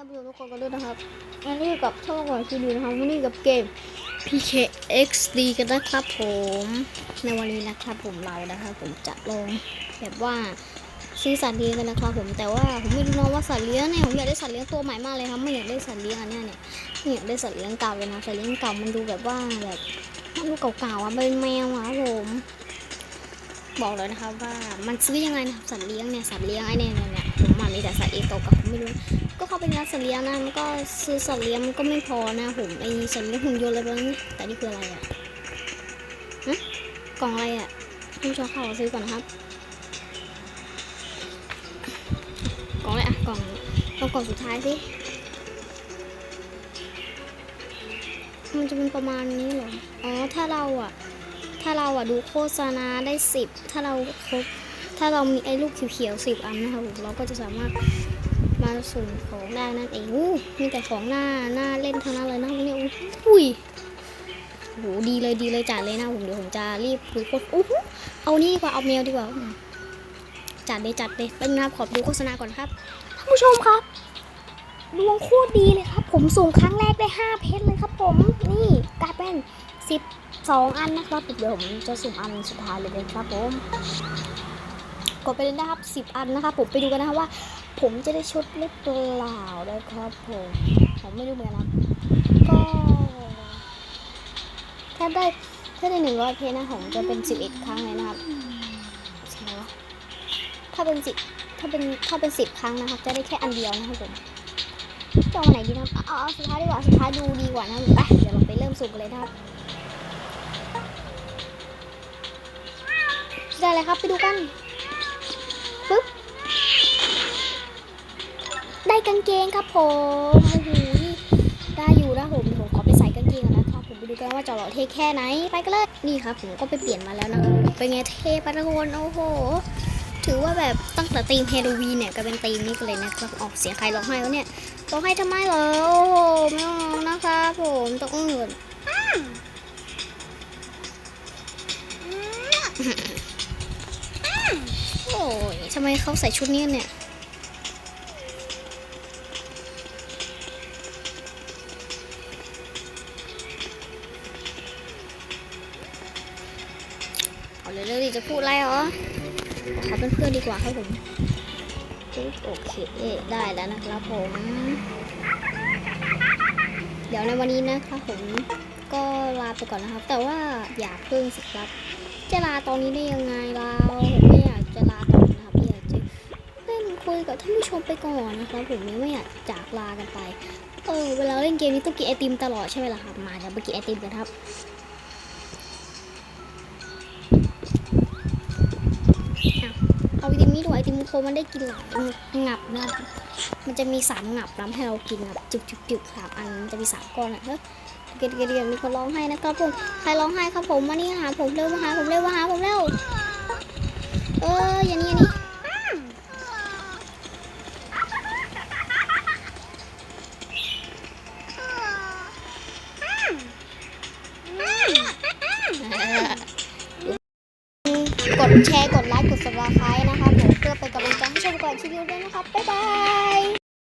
ท่านผู้ชมทุกคนกันด้วยนะครับวันนี้กับช่องของทีดีนะครับวันนี้กับเกม PKXD กันนะครับผม ในวันนี้นะครับผมเรานะครับผมจะลงแบบว่าซื้อสัตว์เลี้ยงกันนะครับผมแต่ว่าผมไม่รู้นะว่าสัตว์เลี้ยงเนี่ยผมอยากได้สัตว์เลี้ยงตัวใหม่มากเลยครับไม่อยากได้สัตว์เลี้ยงอันเนี้ยเนี่ยไม่อยากได้สัตว์เลี้ยงเก่าเลยนะสัตว์เลี้ยงเก่ามันดูแบบว่าแบบมันดูเก่าๆอะเป็นแมวอะครับผมบอกเลยนะครับว่ามันซื้อยังไงนะครับสัตว์เลี้ยงเนี่ยสัตว์เลี้ยงไอ้เนี่ยเนี่ยผมมันมีแต่สัตว์เองเก่าๆผมไม่รู้ เข้าไปร้านสัตว์เลี้ยงนะมันก็ซื้อสัตว์เลี้ยงมันก็ไม่พอนะผมไอ้สัตว์เลี้ยงหุ่นยนต์อะไรแบบนี้แต่นี่คืออะไรอะฮะกล่องอะไรอะท่านผู้ชมเข้ามาซื้อก่อนนะครับ กล่องอะไรอะกล่องกล่องกล่องสุดท้ายสิมันจะเป็นประมาณนี้เหรออ๋อถ้าเราอะถ้าเราอะดูโฆษณาได้สิบถ้าเราครบถ้าเรามีไอ้ลูกเขียวๆสิบอันนะครับผมเราก็จะสามารถ มาสุ่มของได้นั่นเองอู้มีแต่ของหน้าหน้าเล่นทั้งนั้นเลยนะพวกนี้อุ้ยโหดีเลยดีเลยจัดเลยนะผมเดี๋ยวผมจะรีบคุยโฆษอู้หูเอานี่ดีกว่าเอาเมลดีกว่าจัดเลยจัดเลยเป็นนะครับขอดูโฆษณาก่อนครับท่านผู้ชมครับดวงโคตรดีเลยครับ ผมสุ่มครั้งแรกได้5เพชรเลยครับ ผมนี่กลายเป็น12 อันนะครับเดี๋ยวผมจะสุ่มอันสุดท้ายเลยนะครับผม กดไปเลยนะครับ 10 อันนะครับผมไปดูกันนะครับว่า ผมจะได้ชุดหรือเปล่านะครับผมผมไม่รู้เหมือนกันก็ถ้าได้ถ้าได้หนึ่งร้อยเพนะผมจะเป็นสิบเอ็ดครั้งเลยนะครับใช่ไหมวะถ้าเป็นสิบถ้าเป็นถ้าเป็นสิบครั้งนะครับ จะได้แค่อันเดียวนะครับผมจะเอาไหนดีนะเอาเอาสุดท้ายดีกว่าสุดท้ายดูดีกว่านะครับไปเดี๋ยวเราไปเริ่มสุ่มกันเลยนะครับได้เลยครับไปดูกัน ปึ๊บ ได้กางเกงครับผมโอ้โหได้อยู่นะผมผมขอไปใส่กางเกงก่อนนะครับผมไปดูกันว่าจะหล่อเท่แค่ไหนไปกันเลยนี่ครับผมก็ไปเปลี่ยนมาแล้วนะเป็นไงเท่ปะทุกคนโอ้โหถือว่าแบบตั้งแต่ธีมเฮโลวีนเนี่ยก็เป็นธีมนี้กันเลยนะครับออกเสียงใครร้องไห้วะเนี่ยร้องไห้ทำไมเหรอโอ้โหไม่ร้องนะครับผมต้องอื่น ทำไมเขาใส่ชุดนี้เนี่ย เอาเลยเรื่องจะพูดอะไรเหรอขอเป็นเพื่อนดีกว่าครับผมโอเคได้แล้วนะครับผม เดี๋ยวในวันนี้นะครับผมก็ลาไปก่อนนะครับ แต่ว่าอย่าเพิ่งสิครับ จะลาตอนนี้ได้ยังไงเรา ไปก่อนนะครับผมยังไม่อยากจากลากันไป เออเวลาเล่นเกมนี้ต้องกินไอติมตลอดใช่ไหมล่ะครับ มาเดี๋ยวไปกินไอติมกันครับเอาไอติมนี้ดูไอติมโคมันได้กินหลายงับนะมันจะมีสามงับน้ำให้เรากินแบบจุกจุกจุกสามอันมันจะมีสามก้อนอะเฮ้ยเกลียดเกลียดเกลียดมีคนร้องไห้นะครับผมใครร้องไห้ครับผมมานี่หาผมเร็วมาหาผมเร็วมาหาผมเร็ว กดแชร์ กดไลค์ กด subscribe นะครับผมเพื่อเป็นกำลังใจให้ช่องก่อนทีเดียวด้วยนะครับ บ๊ายบาย